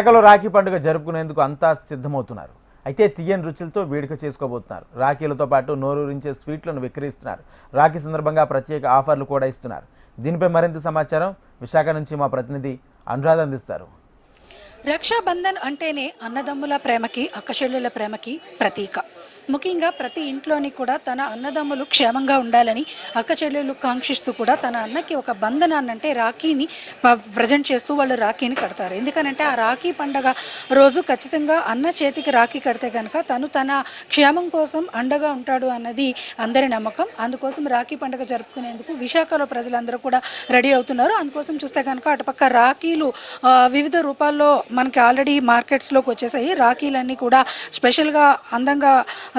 విశాఖలో రాఖీ పండుగ జరుపుకునేందుకు అంతా సిద్ధమవుతున్నారు. అయితే తీయని రుచులతో వేడుక చేసుకోబోతున్నారు. రాఖీలతో పాటు నోరూరించే స్వీట్లను విక్రయిస్తున్నారు. రాఖీ సందర్భంగా ప్రత్యేక ఆఫర్లు కూడా ఇస్తున్నారు. దీనిపై మరింత సమాచారం విశాఖ నుంచి మా ప్రతినిధి అనురాధ అందిస్తారు. రక్షాబంధన్ అంటేనే అన్నదమ్ముల ప్రేమకి అక్కచెల్లుల ప్రేమకి ప్రతీక. ముఖ్యంగా ప్రతి ఇంట్లోని కూడా తన అన్నదమ్ములు క్షేమంగా ఉండాలని అక్క చెల్లెలు కాంక్షిస్తూ కూడా తన అన్నకి ఒక బంధనాన్ని అంటే రాఖీని ప్రజెంట్ చేస్తూ వాళ్ళు రాఖీని కడతారు. ఎందుకనంటే ఆ రాఖీ పండగ రోజు ఖచ్చితంగా అన్న చేతికి రాఖీ కడితే కనుక తను తన క్షేమం కోసం అండగా ఉంటాడు అన్నది అందరి నమ్మకం. అందుకోసం రాఖీ పండగ జరుపుకునేందుకు విశాఖలో ప్రజలందరూ కూడా రెడీ అవుతున్నారు. అందుకోసం చూస్తే కనుక అటుపక్క రాఖీలు వివిధ రూపాల్లో మనకి ఆల్రెడీ మార్కెట్స్లోకి వచ్చేసాయి. రాఖీలన్నీ కూడా స్పెషల్గా అందంగా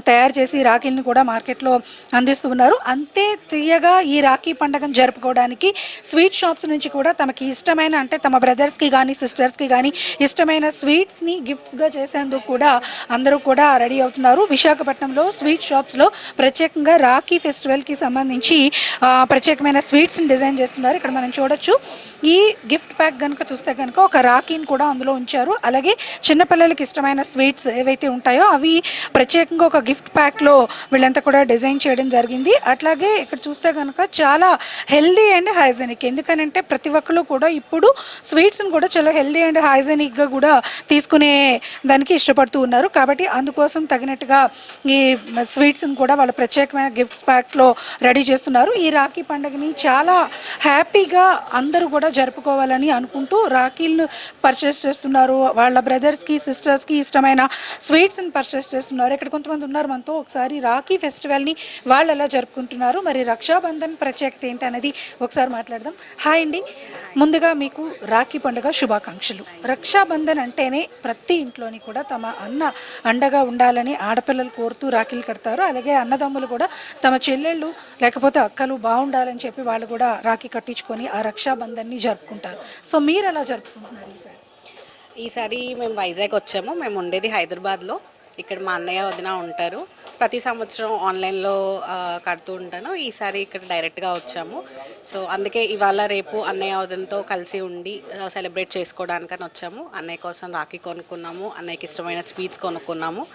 తయారు చేసి రాఖీలను కూడా మార్కెట్లో అందిస్తూ ఉన్నారు. అంతే తీయగా ఈ రాఖీ పండుగను జరుపుకోవడానికి స్వీట్ షాప్స్ నుంచి కూడా తమకి ఇష్టమైన అంటే తమ బ్రదర్స్కి కానీ సిస్టర్స్కి కానీ ఇష్టమైన స్వీట్స్ని గిఫ్ట్స్గా చేసేందుకు కూడా అందరూ కూడా రెడీ అవుతున్నారు. విశాఖపట్నంలో స్వీట్ షాప్స్లో ప్రత్యేకంగా రాఖీ ఫెస్టివల్కి సంబంధించి ప్రత్యేకమైన స్వీట్స్ని డిజైన్ చేస్తున్నారు. ఇక్కడ మనం చూడొచ్చు. ఈ గిఫ్ట్ ప్యాక్ కనుక చూస్తే కనుక ఒక రాఖీని కూడా అందులో ఉంచారు. అలాగే చిన్నపిల్లలకి ఇష్టమైన స్వీట్స్ ఏవైతే ఉంటాయో అవి ప్రత్యేకంగా ఒక గిఫ్ట్ ప్యాక్లో వీళ్ళంతా కూడా డిజైన్ చేయడం జరిగింది. అట్లాగే ఇక్కడ చూస్తే కనుక చాలా హెల్దీ అండ్ హైజెనిక్. ఎందుకనంటే ప్రతి ఒక్కరు కూడా ఇప్పుడు స్వీట్స్ని కూడా చాలా హెల్దీ అండ్ హైజెనిక్గా కూడా తీసుకునే దానికి ఇష్టపడుతూ ఉన్నారు. కాబట్టి అందుకోసం తగినట్టుగా ఈ స్వీట్స్ని కూడా వాళ్ళ ప్రత్యేకమైన గిఫ్ట్స్ ప్యాక్స్లో రెడీ చేస్తున్నారు. ఈ రాఖీ పండుగని చాలా హ్యాపీగా అందరూ కూడా జరుపుకోవాలని అనుకుంటూ రాఖీలను పర్చేస్ చేస్తున్నారు. వాళ్ళ బ్రదర్స్కి సిస్టర్స్కి ఇష్టమైన స్వీట్స్ని పర్చేస్ చేస్తున్నారు. ఇక్కడ కొంతమంది ఉన్నారు మనతో. ఒకసారి రాఖీ ఫెస్టివల్ని వాళ్ళు ఎలా జరుపుకుంటున్నారు మరి రక్షాబంధన్ ప్రత్యేకత ఏంటి అనేది ఒకసారి మాట్లాడదాం. హాయ్ అండి. ముందుగా మీకు రాఖీ పండుగ శుభాకాంక్షలు. రక్షాబంధన్ అంటేనే ప్రతి ఇంట్లోని కూడా తమ అన్న అండగా ఉండాలని ఆడపిల్లలు కోరుతూ రాఖీలు కడతారు. అలాగే అన్నదమ్ములు కూడా తమ చెల్లెళ్ళు లేకపోతే అక్కలు బాగుండాలని చెప్పి వాళ్ళు కూడా రాఖీ కట్టించుకొని ఆ రక్షాబంధన్ని జరుపుకుంటారు. సో మీరు ఎలా జరుపుకుంటున్నారు ఈసారి? ఈసారి మేము వైజాగ్ వచ్చాము. మేము ఉండేది హైదరాబాద్లో. ఇక్కడ మా అన్నయ్య వదిన ఉంటారు. ప్రతి సంవత్సరం ఆన్లైన్లో కడుతూ ఉంటాను. ఈసారి ఇక్కడ డైరెక్ట్గా వచ్చాము. సో అందుకే ఇవాళ రేపు అన్నయ్య వదినతో కలిసి ఉండి సెలబ్రేట్ చేసుకోవడానికని వచ్చాము. అన్నయ్య కోసం రాఖీ కొనుక్కున్నాము. అన్నయ్యకి ఇష్టమైన స్వీట్స్ కొనుక్కున్నాము.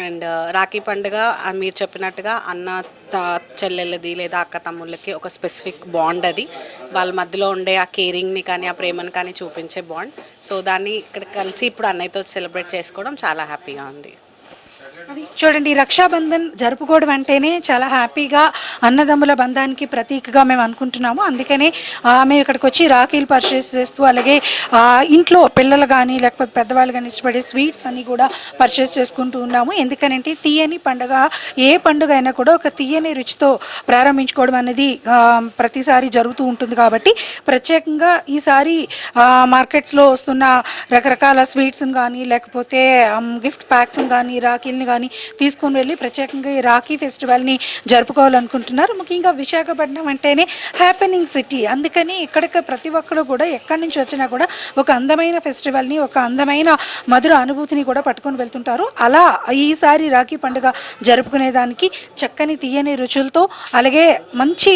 అండ్ రాఖీ పండుగ మీరు చెప్పినట్టుగా అన్న త- చెల్లెళ్ళది లేదా అక్క తమ్ముళ్ళకి ఒక స్పెసిఫిక్ బాండ్ అది. వాళ్ళ మధ్యలో ఉండే ఆ కేరింగ్ని కానీ ఆ ప్రేమని కానీ చూపించే బాండ్. సో దాన్ని ఇక్కడ కలిసి ఇప్పుడు అన్నయ్యతో సెలబ్రేట్ చేసుకోవడం చాలా హ్యాపీగా ఉంది. చూడండి రక్షాబంధన్ జరుపుకోవడం అంటేనే చాలా హ్యాపీగా అన్నదమ్ముల బంధానికి ప్రతీకగా మేము అనుకుంటున్నాము. అందుకనే మేము ఇక్కడికి వచ్చి రాఖీలు పర్చేస్ చేస్తూ అలాగే ఇంట్లో పిల్లలు కానీ లేకపోతే పెద్దవాళ్ళు కానీ ఇష్టపడే స్వీట్స్ అన్నీ కూడా పర్చేస్ చేసుకుంటూ ఉన్నాము. ఎందుకనంటే తీయని పండుగ ఏ పండుగ అయినా కూడా ఒక తీయని రుచితో ప్రారంభించుకోవడం అనేది ప్రతిసారి జరుగుతూ ఉంటుంది కాబట్టి ప్రత్యేకంగా ఈసారి మార్కెట్స్లో వస్తున్న రకరకాల స్వీట్స్ని కానీ లేకపోతే గిఫ్ట్ ప్యాక్స్ కానీ రాఖీల్ని కానీ తీసుకొని వెళ్ళి ప్రత్యేకంగా ఈ రాఖీ ఫెస్టివల్ని జరుపుకోవాలనుకుంటున్నారు. ముఖ్యంగా విశాఖపట్నం అంటేనే హ్యాపెనింగ్ సిటీ అందుకని ఇక్కడికి ప్రతి ఒక్కరు కూడా ఎక్కడి నుంచి వచ్చినా కూడా ఒక అందమైన ఫెస్టివల్ని ఒక అందమైన మధుర అనుభూతిని కూడా పట్టుకొని వెళ్తుంటారు. అలా ఈసారి రాఖీ పండుగ జరుపుకునేదానికి చక్కని తీయని రుచులతో అలాగే మంచి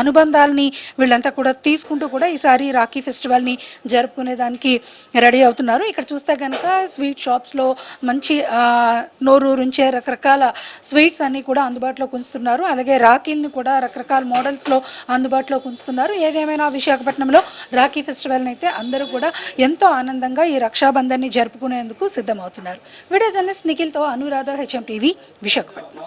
అనుబంధాలని వీళ్ళంతా కూడా తీసుకుంటూ కూడా ఈసారి రాఖీ ఫెస్టివల్ని జరుపుకునేదానికి రెడీ అవుతున్నారు. ఇక్కడ చూస్తే కనుక స్వీట్ షాప్స్లో మంచి నోరు నోరూరుంచే రకరకాల స్వీట్స్ అన్నీ కూడా అందుబాటులో ఉంచుతున్నారు అలాగే రాఖీల్ని కూడా రకరకాల మోడల్స్లో అందుబాటులో ఉంచుతున్నారు ఏదేమైనా విశాఖపట్నంలో రాఖీ ఫెస్టివల్ని అయితే అందరూ కూడా ఎంతో ఆనందంగా ఈ రక్షాబంధాన్ని జరుపుకునేందుకు సిద్ధమవుతున్నారు. వీడియో జర్నలిస్ట్ నిఖిల్తో అనురాధ హెచ్ఎం టీవీ విశాఖపట్నం.